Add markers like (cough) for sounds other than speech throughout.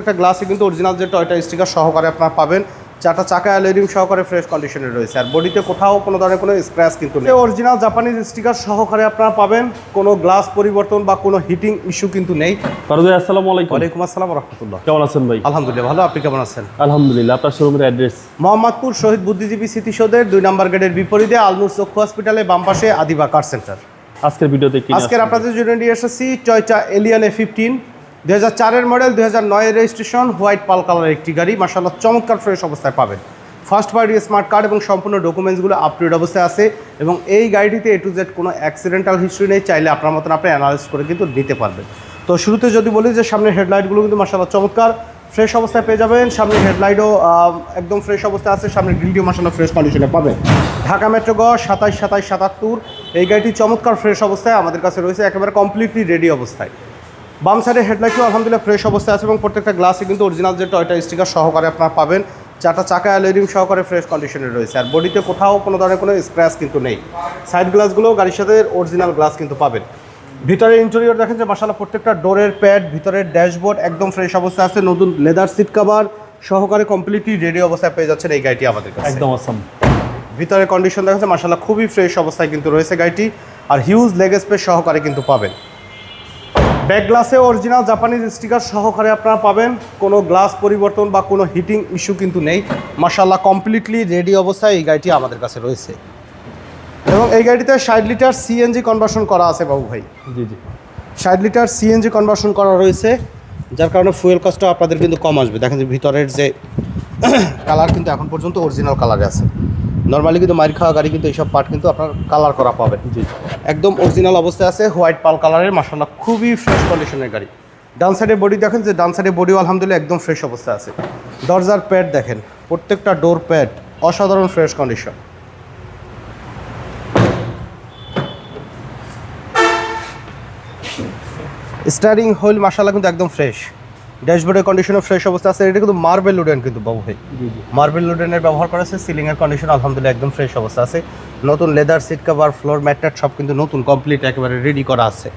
একটা গ্লাসে কিন্তু অরিজিনাল যে টয়টা স্টিকার সহকারে আপনারা পাবেন। চারটা চাকা অ্যালোরিম সহকারে ফ্রেশ কন্ডিশনে রয়েছে। আর বডিতে কোথাও কোনো ধরনের কোনো স্ক্র্যাচ কিন্তু নেই। অরিজিনাল জাপানিজ স্টিকার সহকারে আপনারা পাবেন। কোনো গ্লাস পরিবর্তন বা কোনো হিটিং ইস্যু কিন্তু নেই। ফারুদ আসসালামু আলাইকুম। ওয়ালাইকুম আসসালাম রহমতুল্লাহ। কেমন আছেন ভাই? আলহামদুলিল্লাহ ভালো। আপনি কেমন আছেন? আলহামদুলিল্লাহ আপনার শোরুমের অ্যাড্রেস মোহাম্মদপুর শহীদ বুদ্ধিজীবী স্মৃতিসৌধের দুই নম্বর গেটের বিপরীতে আলনুর চক্ষু হসপিটালে বাম পাশে আদিবা কার সেন্টার আজকের ভিডিওতে কি আজকের আপনাদের জন্য নিয়ে এসেছি টয়টা এলিয়ান এ ফিফটিন দুই হাজার মডেল, দুই হাজার রেজিস্ট্রেশন হোয়াইট পাল কালার একটি গাড়ি। মাসাল্লাহ চমৎকার ফ্রেশ অবস্থায় পাবেন। ফার্স্ট পার্টি স্মার্ট কার্ড এবং সম্পূর্ণ ডকুমেন্টসগুলো আপডেট অবস্থায় আছে এবং এই গাড়িটিতে এ টু জেড কোনো অ্যাক্সিডেন্টাল হিস্ট্রি নেই। চাইলে আপনার মতন আপনি অ্যানালাইস করে কিন্তু নিতে পারবেন। তো শুরুতে যদি বলি যে সামনের হেডলাইটগুলো কিন্তু মাসাল্লাহ চমৎকার। ফ্রেশ অবস্থায় পেয়ে যাবেন। সামনের হেডলাইটও একদম ফ্রেশ অবস্থায় আছে। সামনের গ্রিলটিও মাসাল্লাহ ফ্রেশ কন্ডিশনে পাবেন। ঢাকা মেট্রো গ সাতাইশ সাতাইশ সাতাত্তর। এই গাড়িটি চমৎকার ফ্রেশ অবস্থায় আমাদের কাছে রয়েছে। একেবারে কমপ্লিটলি রেডি অবস্থায়। বাম সাইডের হেডলাইটও আলহামদুলিল্লাহ ফ্রেশ অবস্থায় আছে এবং প্রত্যেকটা গ্লাসে কিন্তু অরিজিনাল যে টয়টা স্টিকার সহকারে আপনারা পাবেন। চারটা চাকা অ্যালোরিম সহকারে ফ্রেশ কন্ডিশনে রয়েছে। আর বডিতে কোথাও কোনো ধরনের কোনো স্ক্র্যাচ কিন্তু নেই। সাইড গ্লাসগুলো গাড়ির সাথে অরিজিনাল গ্লাস কিন্তু পাবেন। ভিতরে ইন্টেরিয়র দেখেন যে মাসালা প্রত্যেকটা ডোরের প্যাড ভিতরের ড্যাশবোর্ড একদম ফ্রেশ অবস্থায় আছে। নতুন লেদার সিট কাভার সহকারে কমপ্লিটলি রেডি অবস্থায় পেয়ে যাচ্ছেন এই গাড়িটি আমাদের কাছে। একদম আসাম ভিতরের কন্ডিশন দেখা যাচ্ছে মাসাল্লাহ খুবই ফ্রেশ অবস্থায় কিন্তু রয়েছে গাড়িটি। আর হিউজ লেগ স্পেস সহকারে কিন্তু পাবেন। ব্যাক গ্লাসে অরিজিনাল জাপানিজ স্টিকার সহকারে আপনারা পাবেন। কোনো গ্লাস পরিবর্তন বা কোনো হিটিং ইস্যু কিন্তু নেই। মাসাল্লাহ কমপ্লিটলি রেডি অবস্থায় এই গাড়িটি আমাদের কাছে রয়েছে। এবং এই গাড়িতে ষাট লিটার সিএনজি কনভার্সন করা আছে বাবু ভাই। জি জি। ষাট লিটার সিএনজি কনভার্সন করা রয়েছে। যার কারণে ফুয়েল কস্টটা আপনাদের কিন্তু কম আসবে। দেখেন যে ভিতরের যে (coughs) কালার কিন্তু এখন পর্যন্ত অরিজিনাল কালারে আছে। নর্মালি কিন্তু মাইর খাওয়া গাড়ি কিন্তু এইসব পার্ট কিন্তু আপনার কালার করা পাবেন। জি। একদম অরিজিনাল অবস্থায় আছে হোয়াইট পাল কালারের মাসাল্লাহ খুবই ফ্রেশ কন্ডিশনের গাড়ি। ডান সাইডে বডি দেখেন যে, ডান সাইডে বডিও আলহামদুলিল্লাহ একদম ফ্রেশ অবস্থায় আছে। দরজার প্যাড দেখেন, প্রত্যেকটা ডোর প্যাড অসাধারণ ফ্রেশ কন্ডিশন স্টারিং হুইল মাসাল্লাহ কিন্তু একদম ফ্রেশ ড্যাশবোর্ডের কন্ডিশনও ফ্রেশ অবস্থা আছে এটা কিন্তু মার্বেল উডেন কিন্তু বাবু ভাই। মার্বেল লুডেনের ব্যবহার করা আছে সিলিংয়ের কন্ডিশন আলহামদুলিল্লাহ একদম ফ্রেশ অবস্থা আছে। নতুন লেদার সিট কভার ফ্লোর ম্যাট্রেট সব কিন্তু নতুন কমপ্লিট একেবারে রেডি করা আছে।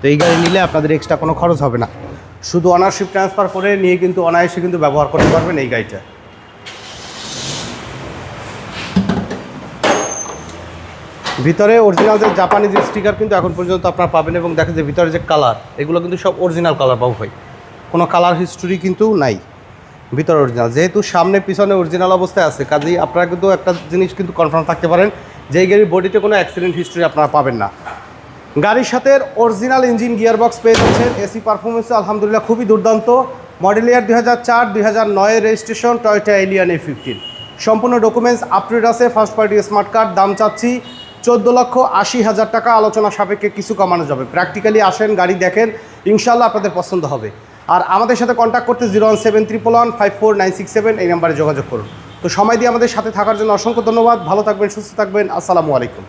তো এই গাড়ি নিলে আপনাদের এক্সট্রা কোনো খরচ হবে না। শুধু অনারশিপ ট্রান্সফার করে নিয়ে কিন্তু অনায়াসে কিন্তু ব্যবহার করতে পারবেন এই গাড়িটা। ভিতরে অরিজিনাল যে জাপানিজ স্টিকার কিন্তু এখন পর্যন্ত আপনারা পাবেন এবং দেখেন যে ভিতরে যে কালার এগুলো কিন্তু সব অরিজিনাল কালার বাবু ভাই। কোনো কালার হিস্টোরি কিন্তু নাই, ভিতরে অরিজিনাল যেহেতু সামনে, পিছনে অরিজিনাল অবস্থায় আছে, কাজেই আপনারা কিন্তু একটা জিনিস কিন্তু কনফার্ম থাকতে পারেন যে গাড়ির বডিতে কোনো অ্যাক্সিডেন্ট হিস্ট্রি আপনারা পাবেন না। গাড়ির সাথে অরিজিনাল ইঞ্জিন গিয়ারবক্স পেয়ে যাচ্ছেন এসি পারফরমেন্স আলহামদুলিল্লাহ খুবই দুর্দান্ত। মডেল ইয়ার দুই হাজার চার, দুই হাজার নয়ের registration Toyota Allion A fifteen সম্পূর্ণ ডকুমেন্টস আপডেট আছে ফার্স্ট পার্টি স্মার্ট কার্ড দাম চাচ্ছি চোদ্দ লক্ষ আশি হাজার টাকা। আলোচনা সাপেক্ষে কিছু কমানো যাবে। প্র্যাকটিক্যালি আসেন, গাড়ি দেখেন ইনশাল্লাহ আপনাদের পছন্দ হবে। আর আমাদের সাথে কন্ট্যাক্ট করতে zero one seven triple one five four nine six seven এই নাম্বারে যোগাযোগ করুন। তো সময় দিয়ে আমাদের সাথে থাকার জন্য অসংখ্য ধন্যবাদ। ভালো থাকবেন, সুস্থ থাকবেন। আসসালামু আলাইকুম।